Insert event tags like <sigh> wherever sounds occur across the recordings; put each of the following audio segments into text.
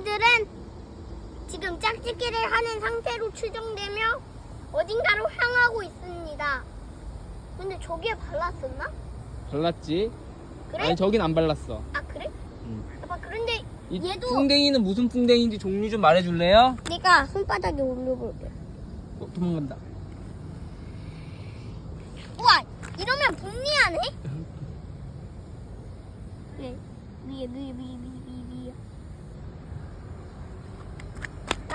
풍뎅이들은 지금 짝짓기를 하는 상태로 추정되며 어딘가로 향하고 있습니다. 근데 저기에 발랐었나? 발랐지? 그래? 아니 저긴 안 발랐어. 아 그래? 응. 아빠 그런데 이 얘도 풍뎅이는 무슨 풍뎅이인지 종류 좀 말해줄래요? 내가 손바닥에 올려볼게. 어, 도망간다. 우와 이러면 분리하네? 네 <laughs> 위에 위에 위에 위에 위에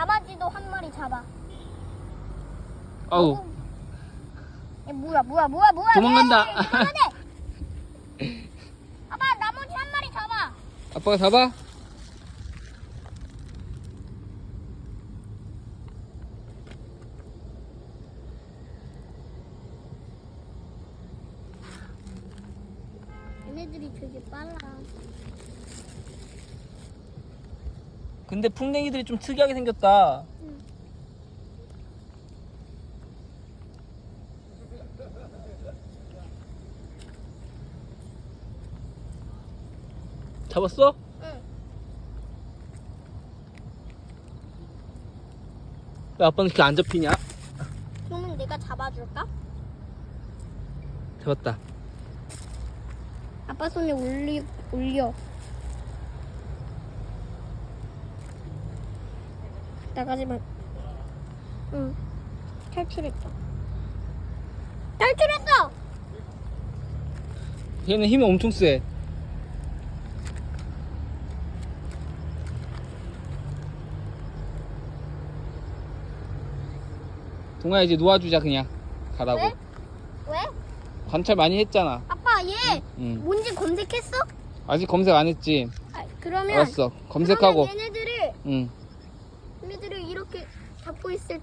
나머지도 한 마리 잡아. 아우 어, 얘 뭐야 뭐야 뭐야 뭐야 도망간다. 얘, 도망가네. 아빠 나머지 한 마리 잡아. 아빠가 잡아? 얘네들이 되게 빨라. 근데 풍뎅이들이 좀 특이하게 생겼다. 응. 잡았어? 응. 왜 아빠는 이렇게 안 잡히냐? 그러면 내가 잡아줄까? 잡았다. 아빠 손에 올리 올려. 나가지 마. 응. 탈출했다. 탈출했어. 얘는 힘이 엄청 세. 동아 이제 놓아주자 그냥 가라고. 왜? 왜? 관찰 많이 했잖아. 아빠 얘 응. 뭔지 검색했어? 아직 검색 안 했지. 아, 그러면 알았어. 검색하고. 그러면 얘네들을 응. 이렇게 잡고 있을